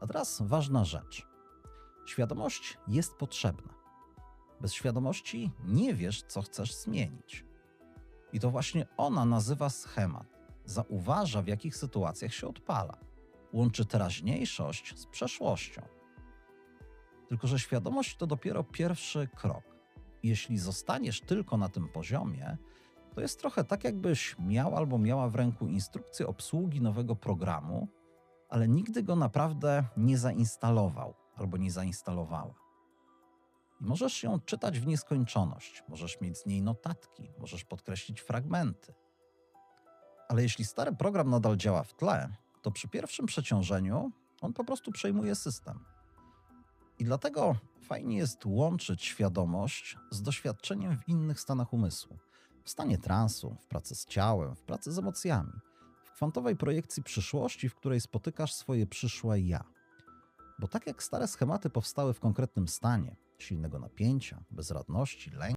A teraz ważna rzecz. Świadomość jest potrzebna. Bez świadomości nie wiesz, co chcesz zmienić. I to właśnie ona nazywa schemat. Zauważa, w jakich sytuacjach się odpala. Łączy teraźniejszość z przeszłością. Tylko, że świadomość to dopiero pierwszy krok. Jeśli zostaniesz tylko na tym poziomie, to jest trochę tak, jakbyś miał albo miała w ręku instrukcję obsługi nowego programu, ale nigdy go naprawdę nie zainstalował albo nie zainstalowała. I możesz ją czytać w nieskończoność, możesz mieć z niej notatki, możesz podkreślić fragmenty. Ale jeśli stary program nadal działa w tle, to przy pierwszym przeciążeniu on po prostu przejmuje system. I dlatego fajnie jest łączyć świadomość z doświadczeniem w innych stanach umysłu. W stanie transu, w pracy z ciałem, w pracy z emocjami, kwantowej projekcji przyszłości, w której spotykasz swoje przyszłe ja. Bo tak jak stare schematy powstały w konkretnym stanie silnego napięcia, bezradności, lęku,